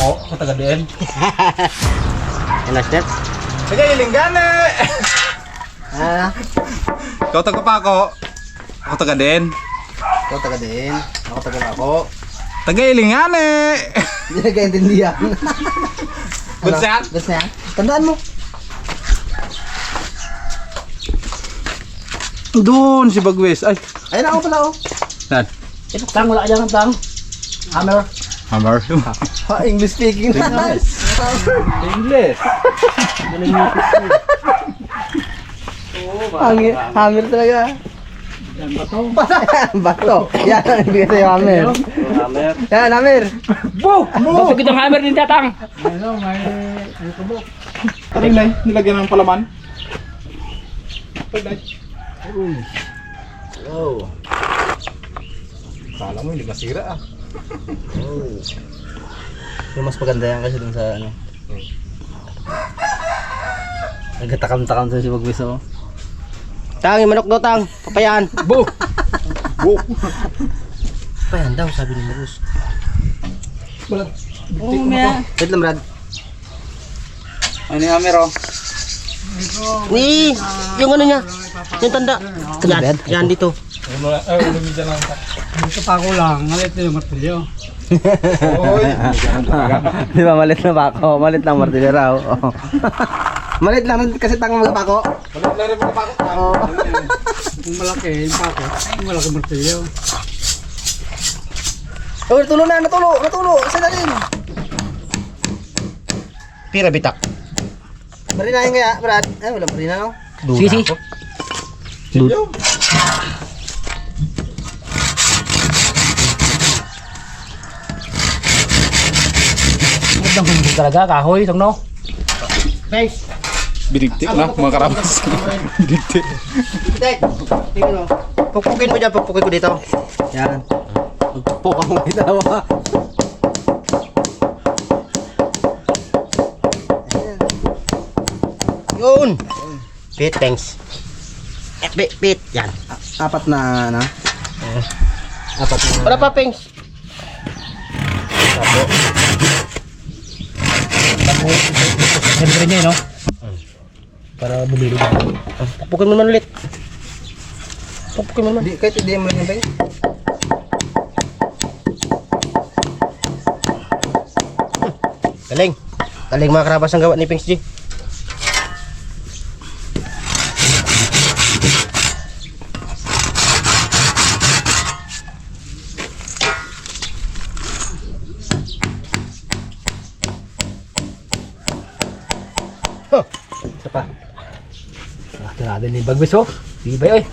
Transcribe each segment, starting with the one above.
ako, ako taga din. Yan na, step. Sige, ilinggana! Ah, Ikaw taga pa ako. Ako taga din. ikaw taga din. Ako taga ako. Taga ilingana! Hindi na kaintindihan. Good yan? Gusto niya? Tandaan mo. Doon si Bagwes. Ay, Ayun ako pala oh. saan? Ito, tang, wala ka dyan ng tang. Hammer. Hammer. Ha, English speaking na. English. Hammer, hammer talaga. Yan, bato. bato. Yan, ang bigay sa'yo, hammer. Hammer. Yan, hammer. Bo! Bo! Bakit ang hammer din tatang? Taring na, nilagyan ng palaman. Taring Oh. Kala mo hindi masira ah. Oh. Yung mas maganda yan kasi dun sa ano. Nagkatakam-takam sa si Bagwis oh. Tang, yung manok daw tang. Papayaan. Bu! Bu! Papayaan daw, sabi ni Marus. Oo, maya. Wait lang, Brad. Ano yung hammer oh? Ni, yung ano niya. Yung tanda. Yan, yan dito. Ay, lumidya lang ka. Dito pa ako lang. Ngalit na yung martilyo. Oy! Di ba malit na bako? Malit lang martilyo raw. Oh. malit lang kasi tanga mga bako. Laro mo pa ako. Oo. Kung malaki yung pako, yung malaki martilyo. Oh, natulo na, natulo, natulo. Saan na rin? Pira bitak. Marinahin kaya, Brad? Ay, wala marina no? Sisi. Yo! Magandang hindi talaga, kahoy, itong no? Thanks. Binigtik na, mga karabas. Binigtik. Tek, tingnan mo. Pukpukin mo dyan, pukpukin ko dito. Yan. Magpupuk ako ng dalawa. Yun. Pit, thanks. Eh, Pit, pit. Yan. Apat na, ano? Apat na. Wala pa, pengs. Siyempre niya, no? Para bumili na. Pukpukin mo naman ulit. Pukpukin mo naman. Di, kahit hindi mo lang pengs. Galing. Galing mga karabas ang gawa ni Pengs G. Huh. Isa pa. Ah, Tirada ni Bagbis, oh. Di ba, eh?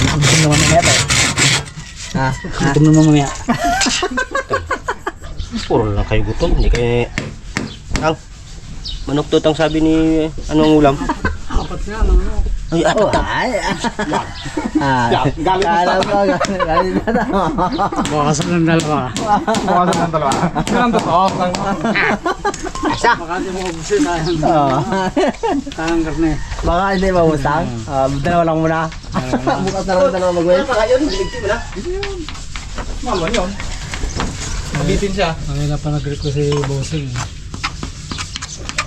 Gutom naman mamaya, tayo. Ha? Gutom naman mamaya. Puro lang kayo gutom, hindi kayo... Ang manok to ang sabi ni anong ulam? Apat nga, ano? Ay, apat oh, ay. ah, Yan, galing na Alam ko, galing na to. Bakasan ng dalawa. Bukasan ng dalawa. Yan ang totoo. Isa. Baka di mo ubusin, sayang. Oh. Sayang karne. Baka hindi mausang. Ah, dalawa lang muna. Bukas na lang dalawa mag-wait. Baka yun, biligti mo na. Mama yun. Mabitin siya. Kanina pa nag-request si Bossing.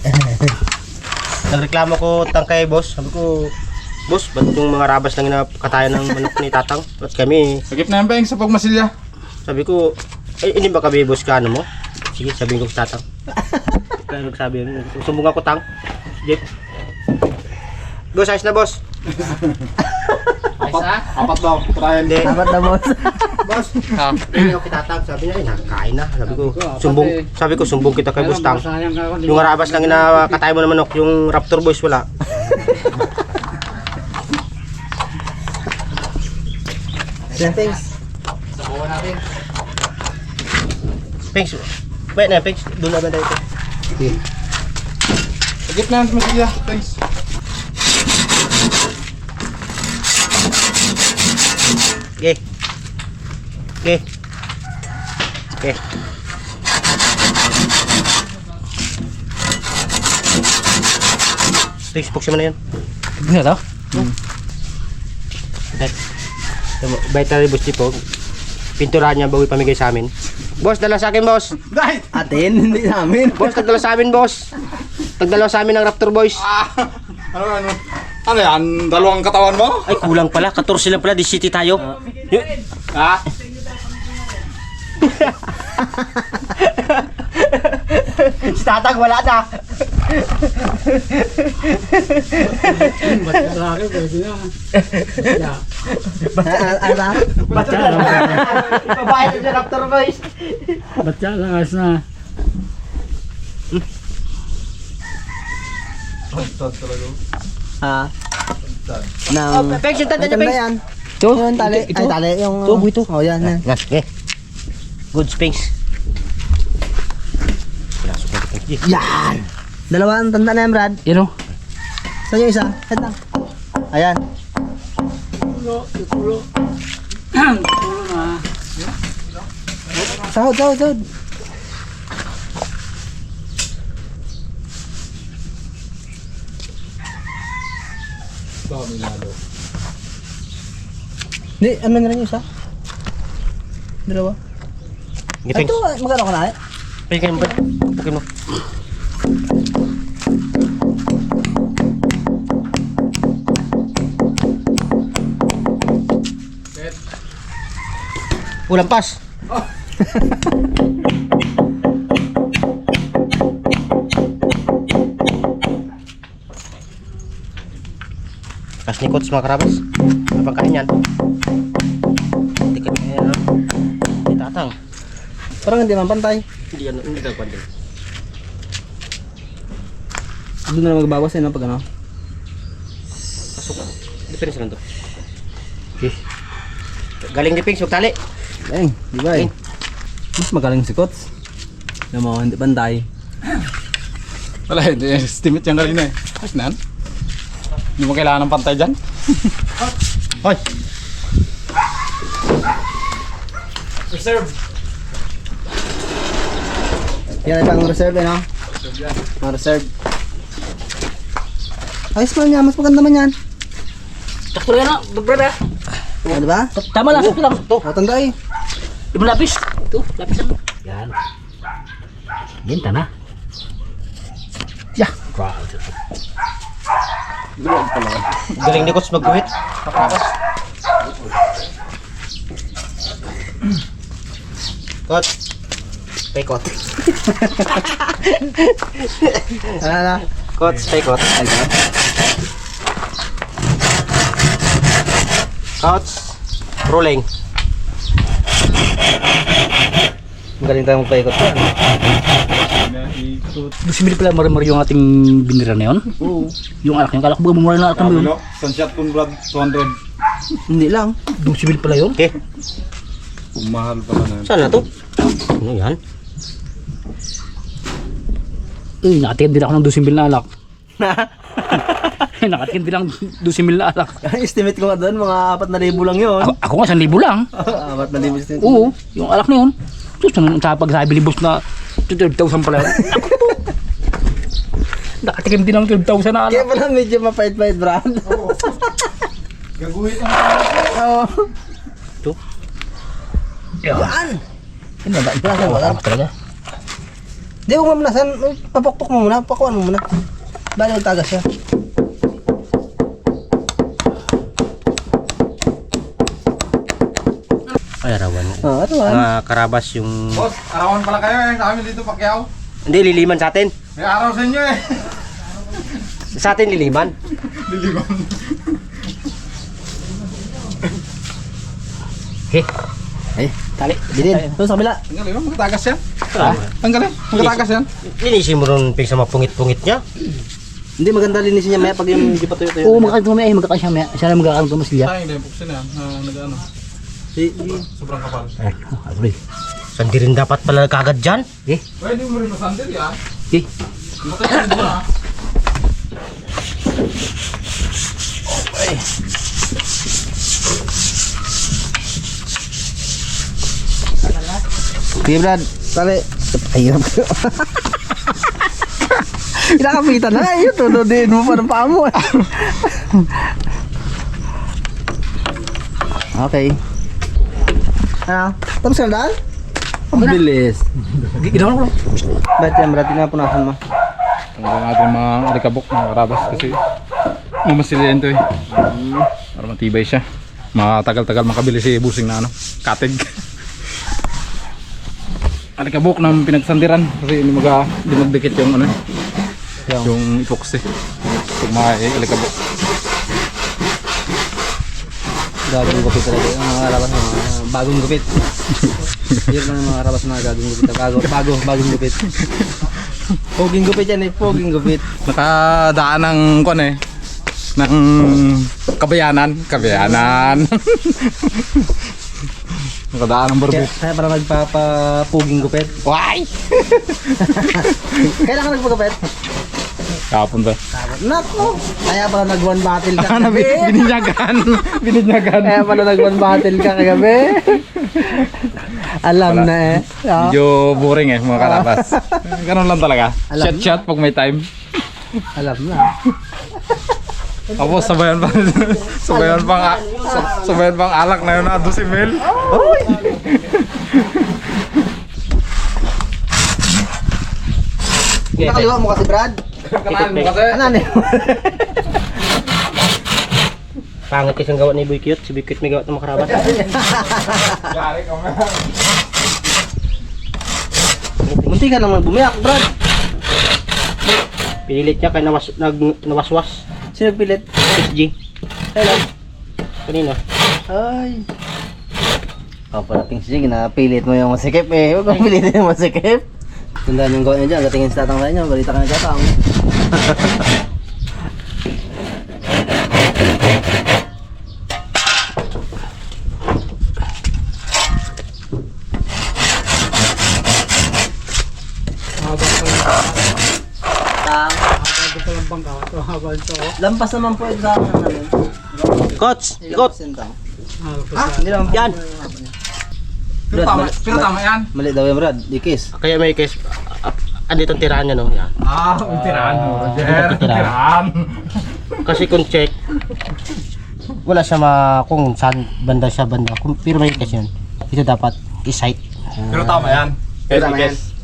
Nagreklamo ko tang kay boss. Sabi ko, boss, ba't yung mga rabas lang nakatayan ng manok ni tatang? At kami, Sagip na yan ba yung sa pagmasilya? sabi ko, eh, hindi ba kami boss ka ano mo? Sige, sabihin ko sa tatang. Kaya nagsabi yun, sumbong ako tang. Jeep. Boss, ayos na boss. Apat, apat daw. Trial. Hindi. Apat na boss. boss, Ha? hindi ako kitatang. Sabi niya, ay, nakakain na. Sabi ko, sumbong, sabi ko, sumbong kita kay boss tang. Yung arabas lang na katay mo ng manok, yung Raptor Boys wala. Thanks. Sabuhan natin. Thanks. Wait na, thanks. Doon naman tayo. Na yan sa masilya. Thanks. Okay. Okay. Okay. Thanks, buksan mo na yun. Ano to? Okay. Bayad tayo, Boss Chipo. Pinturahan niya bago ipamigay sa amin. Boss, dala sa akin, boss. Dahil! Atin, hindi namin. Boss, tagdala sa amin, boss. Tagdala sa amin ng Raptor Boys. Ah, ano, ano? Ano yan? Dalawang katawan mo? Ay, kulang pala. 14 lang pala. Di city tayo. Y- Ha? si Tatang, wala na. Lalaki, pwede na. Ano? Batya lang. Babae na si Raptor Boys. Batya lang, ayos na. Ah. Nang... Oh, Pegs, yung tanda niya, yan. Ito? Yung tali. Ito? Ay, tali. Yung... Ito, ito. Oh, yan, yan. Good space. Pinasok na dito. Sige. Yan! Dalawa ang tanda na yan, Brad. Yan o. Saan yung isa? Head lang. Ayan. Tulo, tulo. Tulo na. Sahod, sahod, sahod. Hindi, ano na rin yung isa? Dalawa. Ito, magkano ka na eh? Pagyan mo ba? Pagyan mo. Ulang pas. Pas ni coach mga karabas. Apa kain yan? Tikat niya yan. Di tatang. Parang hindi ka kwento. Doon na lang magbawas eh, no, pag ano. Pasok. Diferensya lang to. Okay. Galing ni Pings, huwag tali. Dang, di ba eh? Mas magaling si Kots. Alam mo, hindi pantay. Wala, hindi. Estimate yan kanina eh. Ayos na yan. Hindi mo kailangan ng pantay dyan. Hoy! Reserve. Yan ay pang reserve eh, no? Pang reserve. Ayos man niya, mas maganda man yan. Sakto lang na, brother. O, di ba? Tama lang, sakto lang. Ito, O, tanda eh. mo lapis. Ito, lapis lang. Yan. Binta na. Yeah. Grabe. Galing ni Coach magguhit. Pakrakas. Coach. Pekot. Ano na? Coach, pekot. Coach. Rolling. Galing tayo magpaikot. Gusto mo pala marimari yung ating binira na yun? Oo. Yung alak, yung alak ba mumura na alak mo yun? Sunshot kun Brad, 200. Hindi lang. Sibil pala yun? Okay. Mahal pala na yun. Saan na to? Ano yan? Eh, nakatikim din ako ng 2 mil na alak. nakatikim din ako ng 2 mil na alak. Estimate ko nga doon, mga 4,000 lang yun. Ako, ako nga, 1,000 lang. 4,000 estimate. Oo, yung alak na yun. Sus, nung pagsabi ni boss na 12,000 pala yun. Nakatikim din ng 12,000 na Kaya alak. pala medyo mapait-pait, Brad. Gaguhit ang Oo. Yan. Yan! Hindi ba? Ito lang Oo, wala. tama talaga. Di, huwag mo muna. San, papakpok mo muna. Pakuan mo muna. Bali, magtagas siya. Ay, arawan. Ano ba? Mga karabas yung... Boss, arawan pala kayo eh. Sa amin dito Pacquiao. Hindi, liliman sa atin. May araw sa inyo eh. Sa atin liliman. Liliman. He, Ay, tali. bilin. Doon sa kabila. Tanggalin mo, magkatagas yan. Ha? Tanggalin, magkatagas yan. Linisin mo ron ping sa mapungit-pungit niya. Hindi, maganda linisin niya maya pag yung hindi pa tuyo-tuyo. Oo, magkakaroon kami eh, magkakaroon siya maya. Siya na magkakaroon kami silya. Sayang din, buksin yan. Na, nag-ano, Si, sobrang kapal. Ay, aroy. Sandi rin dapat pala kagad dyan. Eh, Pwede mo rin masandil yan. eh. Matay mo na. Sige, Brad. Tali. Ko. Kinakapitan na. Ayun, tunodin mo pa ng paa mo. okay. Ano? Tapos ka na daan? Ang bilis. Ginawa ko lang. Ba't yan, brad? Tinapunasan mo. Tanggal natin mga alikabok, mga karabas kasi mamasilyan to eh. Para matibay siya. Matagal-tagal makabili si busing na ano, katig. Alikabok ng pinagsandiran kasi hindi mag hindi magdikit yung ano eh, yung epoxy. Pag mga alikabok. Gagong gupit talaga. Ang mga karabas na bagong gupit. Yun lang ang mga karabas na gagong gupit. Bago, bago, bagong gupit. Poging gupit yan eh. Poging gupit. Nakadaan ng kon eh ng kabayanan, kabayanan. Nakadaan ng Kaya, barbit. kaya pala nagpapapuging gupit. Why? Kailan ka nagpagupit? Kapon ba? Nako! Kaya pala nag-one battle ka Ano, kagabi. bininyagan. bininyagan. Kaya pala nag-one battle ka kagabi. Alam na eh. Ah. Medyo boring eh, mga karabas. Ganun lang talaga. Alam Shot shot pag may time. Alam na. Tapos sabayan pa sabayan pang sabayan pang alak na yun na 12 mil. Nakaliwa mo kasi Brad. Kanaan mo kasi. Ano ano? Pangit kasi ang gawa ni Boy Cute. Si Boy Cute may gawa ng makarabas. Yari ka mo. Munti ka naman bumiyak Brad. Pinilit niya kaya nawas, nag, nawaswas. Sino pilit? SG. Hello. Kanina. Ay. Oh, pala pings sige na pilit mo yung masikip eh. Huwag mong pilitin yung masikip. Tandaan yung gawin niya dyan. Katingin sa tatang niya. Balita ka na tatang. Lampas naman po ito sa akin namin. Coach! Ikot! Ha? Hindi naman po. Yan! Pero tama, pero tama yan. Mali daw yan, Brad. Dikis. Kaya may case. Ah, ah, dito ang tirahan niya no. Yan. Ah, tirahan mo, Roger. Tirahan. Tirahan. Kasi kung check, wala siya ma kung saan banda siya banda. Kung, pero may case yun. Ito dapat i-site. Pero tama yan. Pero tama yan.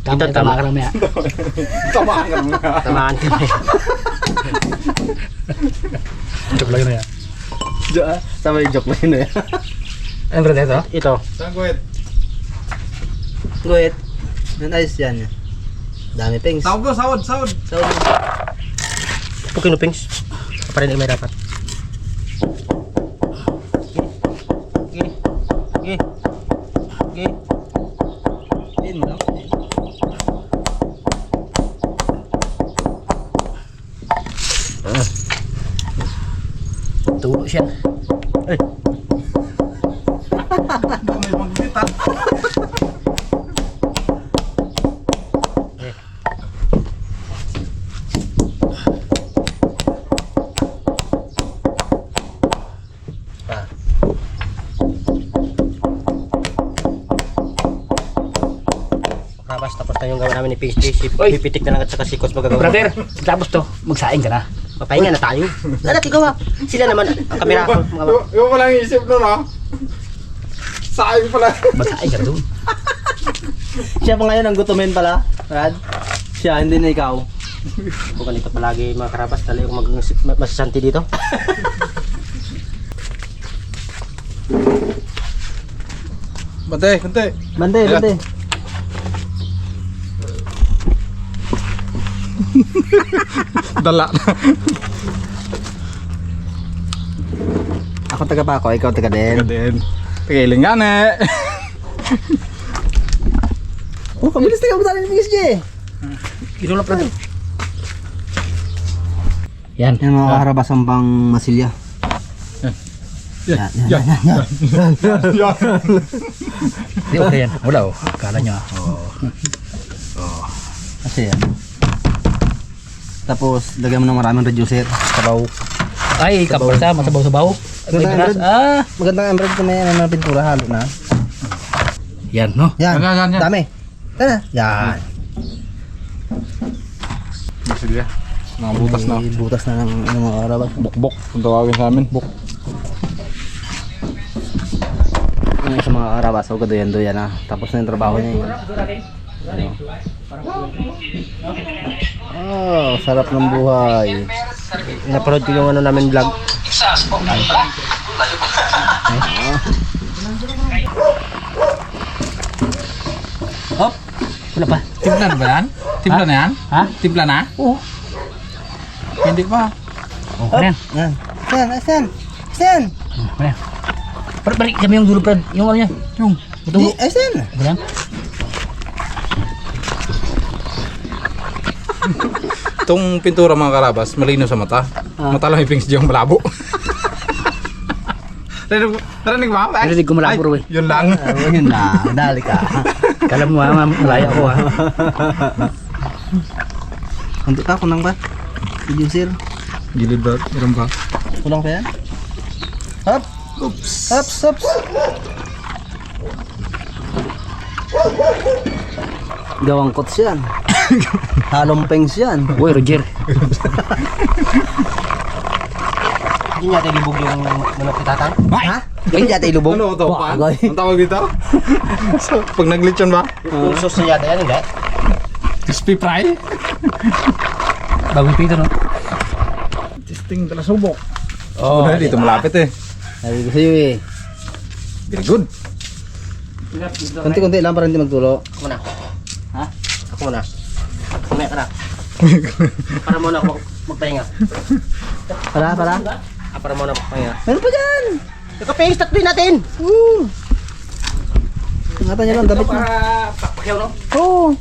Tama, Ito, tama tama. ka naman yan. Tama ka naman. Tamaan ka na. Joke lang yun yan. Tama yung joke na yun eh. Ano ba ito? Ito. Saan ko it? Guhit. Yan ayos yan. Dami pings. Sahod mo, sahod, sahod. So, Pukinupings. Kaparinig may dapat. Namin ni PhD. Si Pipitik na lang at saka si Coach magagawa. Brother, tapos to, magsaing ka na. Papahinga na tayo. Wala natin gawa. Sila naman ang kamera. Mga Yung, yung palang isip nun ha. Sayang pala. Magsaing ka na doon. Siya pa ngayon ang gutumin pala, Brad. Siya, hindi na ikaw. Kung ganito palagi mga karabas, tali yung mag masasanti dito. Bante, bante. Bante, bante. Dala. Ako taga pa ako, ikaw taga din. din. Pigiling yan eh. Oh, kabilis taga tayo ng PSG. Gino lang, brother. Yan. Yan mga karabas ang pang masilya. Yan, yan, yan. Yan. Di okay yan. Wala oh. Kala nyo ah. Kasi yan. Tapos, lagyan mo ng maraming reducer. Sabaw. Ay, kapasa, masabaw-sabaw. May Ganda, bigas. Brad. Ah, Magandang na yan. Ano pintura, halo na. yan no. Yan, Yan, yan, yan. dami. Tara. Yan. Silya. Mga butas na. May butas na ng ano, mga karabas. Bukbok. Kung tawagin sa amin. Buk. Ang isa mga karabas, huwag doyan doyan na. Tapos na yung trabaho niya eh. Ano? Oh, sarap ng buhay. Napanood ko yung ano namin vlog. Hop. Wala pa. Timpla na ba yan? Timpla na yan? Ha? Timpla na? Oo. Hindi pa. Oh, ano yan? Yan. Asan? Asan? Asan? Oh, yan? Balik, kami yung dulo, Brad. Yung ano yan? Yung. Di, asan? Itong pintura mga karabas, malino sa mata. Mata lang yung pings diyang malabo. Narinig mo- Narinig mo? Ay, Narinig ko malabo, Roy. Yun lang. Oh, yun na. Dali ka. Kala mo ha, ma- malaya ko ha. Hindi ka, kunang ba? Producer. Gilid ba? Meron ba? Kunang pa yan? Hop! Oops! Hops, hops! Gawang kots yan. Halong pengs yan. Uy, Roger. Hindi niya tayo libog yung manok ni tatang? Ha? Hindi niya tayo lubog? Ano ito? Agay. Ang tawag dito? so, pag nag-lechon ba? Yung sauce niya yata yan, hindi? Crispy fry? Bagong pito no? Testing tala subok. Oh, dito malapit eh. Sabi ko sa'yo eh. Very good. Kunti-kunti lang para hindi magtulo. Ako muna. Ha? Ako muna. Kumaya ka na. para muna ako magpahinga. Para, para? Ah, para muna magpahinga. Meron pa dyan! Nakapahinga start din natin! Woo! Ingatan nyo lang, dapat na. Pakyaw no? Oo.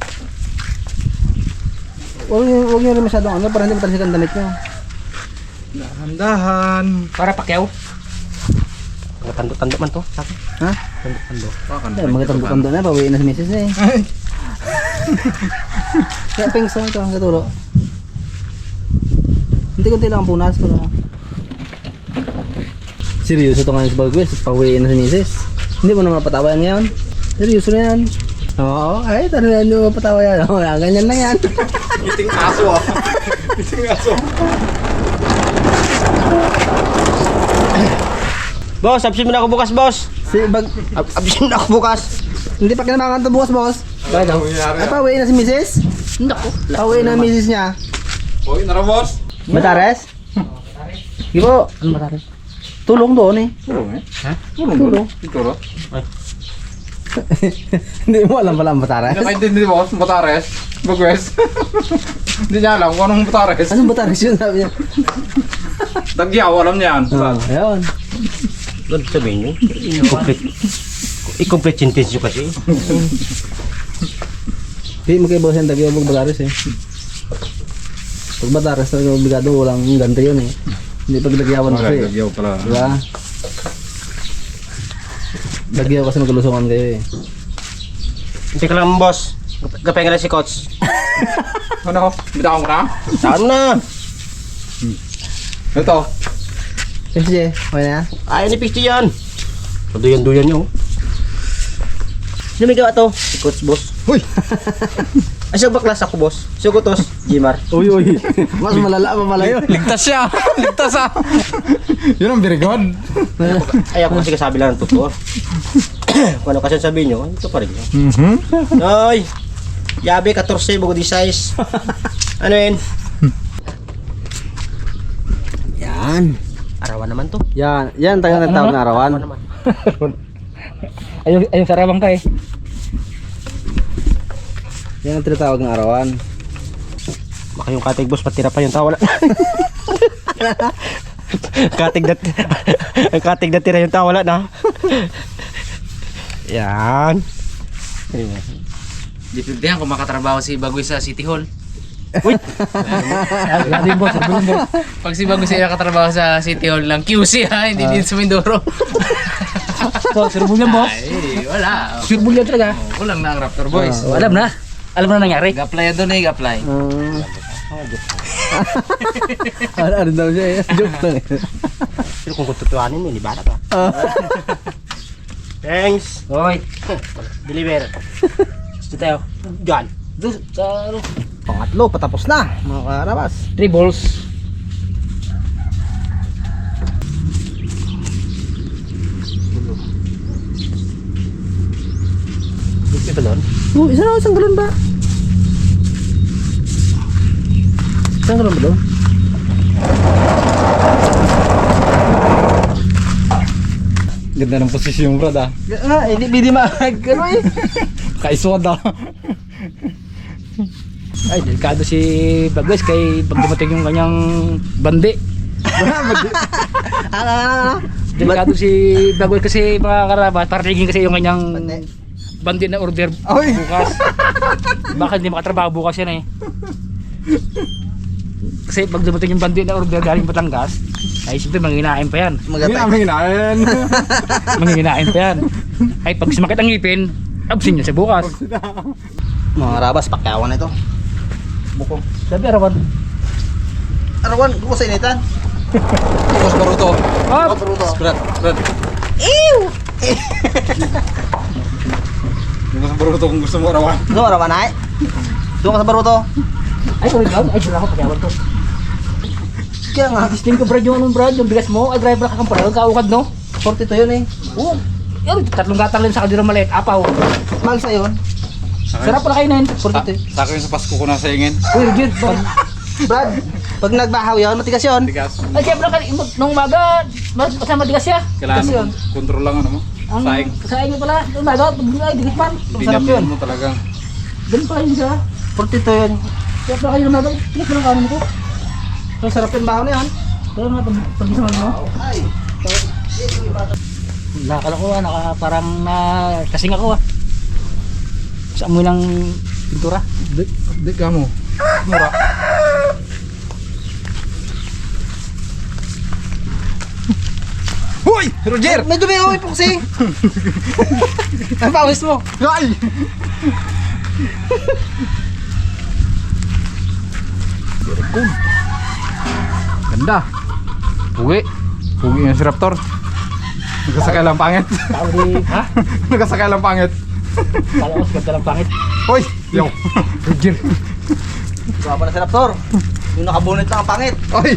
Huwag nyo, huwag nyo rin masyadong ano, para hindi matalsik ang damit nyo. Dahan-dahan. Para pakyaw. Tando-tando man to, sabi. Ha? Tando-tando. Ay, mga tando-tando na, bawiin na si misis na eh. Ay, Kaya pings na ito, katulo. Hindi kunti lang ang punas ko na. Seryoso ito ngayon sa Bagwes, pawiin na si misis. Hindi mo na mapatawa yan ngayon. Seryoso na yan. Oo, ay, tanong yan yung mapatawa yan. Oo, ganyan lang yan. Iting aso ah. Iting aso. Boss, absin mo na ako bukas, boss. Si bag ab- absin mo na ako bukas. Hindi pa kinamakan to bukas, boss. Bakit nangyari? Ay, pauwi na si misis? Naku. Pauwi na misis niya. Uy, nara boss. Batares? Ibo, Ano matari? tulong doon eh. Tulong eh. Ha? Tulong. Tulong. Tulong. Hindi mo alam pala ang Batares. Hindi nakaintindi boss, Batares. Bagwes. Hindi niya alam kung anong Batares. Anong Batares yun sabi niya? Tagyaw, alam niya yan. Ah, ayun. Ano sabihin nyo? I-complete. I-complete sentence nyo kasi. Hindi mo kayo yung tagyo pag Batares eh. Pag Batares talaga obligado walang ganti yun eh. Hindi pag Dagyawan kasi. eh. Tagyaw pala. Diba? Dagyaw kasi maglusungan kayo eh. Hindi ka lang boss. Gapay nga lang si Coach. Ano? Bitawan ko na? Saan na? Ito. Sige, okay na? Ayaw ni Pixie yan. Paduyan-duyan nyo. Sino may gawa to? Si Coach boss. Uy! Ay, siya baklas ako boss. Sugutos. Jimar. Uy, uy. Mas malala pa pala yun. Ligtas siya! Ligtas ah! Yun ang very good. Ay, ako kasi kasabi lang ng totoo. Kung ano kasi ang sabihin nyo, ito pa rin. Mhm. Ay! Yabe, 14, bago di size. Ano yun? Yan. Arawan naman to. Yan. Yan tayo ng tawag na arawan. Arawan naman. Ayaw, ayaw sarabang ka eh. Yan ang tinatawag na arawan. Baka yung katig boss, patira pa yung tawala. katig na, ang katig na tira yung tawala na. Yan. Dipindihan kung makatrabaho si Bagoy sa City Hall. Lalo yung boss, yung boss. Pag si Bagoy siya nakatrabaho sa City Hall lang, QC ha, hindi din sa Mindoro. So, surbol yan boss. Ay, wala. Surbol yan talaga. Oh, kulang na ang Raptor Boys. Oh, alam na. Alam na nangyari. Gaplay doon eh, gaplay. Ah, ano, ano daw siya eh. Joke lang eh. Pero kung kututuanin mo, libara pa. Thanks. Hoy, Deliver. gusto tayo. Yan. Doon, sa ano? Pangatlo, patapos na. Mga karabas. Three balls. Oh, isa na, isang galon ba? Galon ba daw? Ganda ng posisyon brad ah. Ah, hindi pwede mag-ano eh. Kaiswad ah. Ay, delikado si Bagwes kay pag dumating yung kanyang bandi. Ah, ah, ah. Delikado si Bagwes kasi mga karabas, paratingin kasi yung kanyang Bandi. bandi na order Oy. bukas. Baka hindi makatrabaho bukas yan eh. Kasi pag dumating yung bandi na order galing Batangas, ay siyempre manginain pa yan. Hindi Magatay. namin inain. Manginginain pa yan. Ay pag sumakit ang ngipin, absin niya sa bukas. Mga rabas, pakyawan na ito. Bukong. Sabi arawan. Arawan, gusto sa initan. Tapos baruto. Ah! Paruto. Brad, brad. Yung sa baruto kung gusto mo arawan. Gusto mo arawan ay? Doon ka sa baruto. Ay, sorry lang. Ay, sila ako pagkawan to. Kaya nga, Disting ko brad yung anong brad, yung bigas mo, ay driver ka kang pala, kaukad no? 42 yun eh. Oo. Yun, tatlong gatang lang sa kaldirang maliit, apaw. Mahal sa yun. Sarap pala kainin. Sa, sa akin sa Pasko ko na sa ingin. Uy, Rigid. Brad. Brad, pag nagbahaw yun, matigas yun. Tigas. Ay, siyempre, nung umaga, mas masama digas siya. Kailangan Digas yun. mo control lang ano mo. Ang Saing. saing pala, nung umaga, ay, digas man. Masarap yun. Mo talagang. Ganun pala yun siya. 42 yun. Kaya pala kayo umaga, tigas mo lang kanin ko. Ang sarap yung bahaw na yun. Kaya nga, pag, pag isang mo. Nakakala ko, ah, naka, parang na, kasing ako ah. Sa amoy ng pintura. Di, di ka mo. Mura. Hoy! Roger! Medyo may uwi po kasi. Ang pawis mo. Ay! Very good. Ganda. Pugi. Pugi yung si Raptor. Nagkasakay lang pangit. Tao di, ha? Nagkasakay lang pangit. Kala ko, ka lang pangit. Hoy! Yo! Roger! Gawa na si Raptor. Yung nakabunit lang ang pangit. Hoy!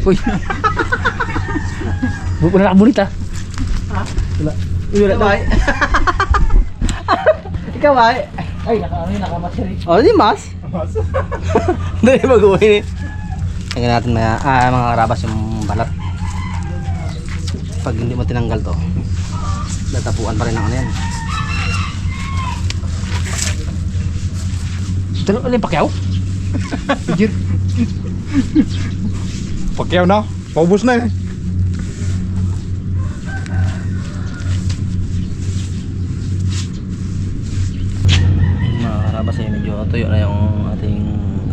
Bupo na nakabunit ah. Wala tayo. Ikaw ay. Ay, naka, ano yun. Oh, di mas. Dali mag-uwi ni. Tingnan natin maya, ah, mga karabas yung balat. Pag hindi mo tinanggal to, natapuan pa rin ang ano yan. Ano yung pakyaw? Roger! Pakyaw na. Paubos na eh. Mga karabas ay medyo tuyo na yung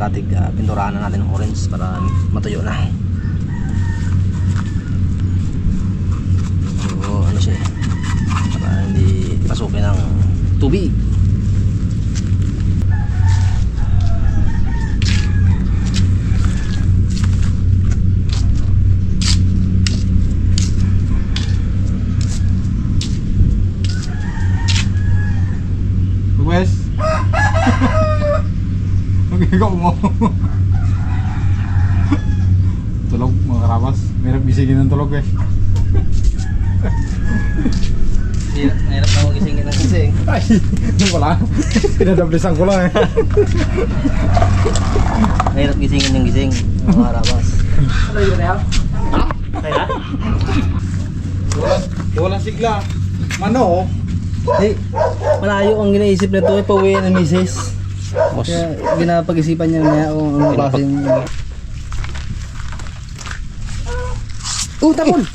katig. Uh, pinturahan na natin ng orange para matuyo na. So, ano siya eh, para hindi pasukin ng tubig. Wes. Magigaw mo. tulog mga karabas. Merap bisigin ng tulog eh. Nahirap na magisingin ng gising. Ay, yun pala. Pinadablisan ko lang eh. Nahirap gisingin yung gising. Mga karabas. Ano yun yan? Ha? Kaya? Walang sigla. Mano, Hey, malayo ang ginaisip na to, eh, pauwi ng misis. Kaya ginapag-isipan niya niya kung ano klaseng... Oh, tapon!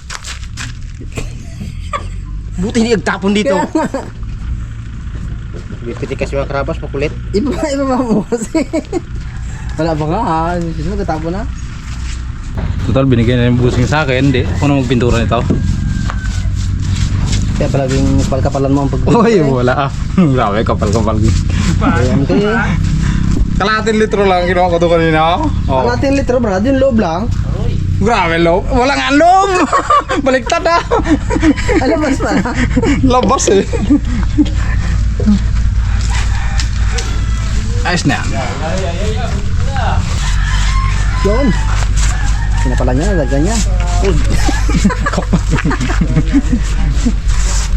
Buti hindi agtapon dito. Pipitikas yung mga karabas, makulit. Iba, iba ba mo kasi? Wala pa nga ha, misis mo katapo na. Total, binigyan na yung busing sa akin. Hindi, ako na magpintura nito. Kaya palaging kapal-kapalan mo ang pag Uy, wala. Grabe, kapal-kapal. Ayan kayo. Kalahating litro lang ang ginawa ko doon kanina. Oh. Kalating litro brad, yung loob lang. Grabe, loob. Wala nga loob. Baliktad ah. Alam mas pa na. Labas eh. Ayos na. Yun. Pinapala niya, lagyan niya.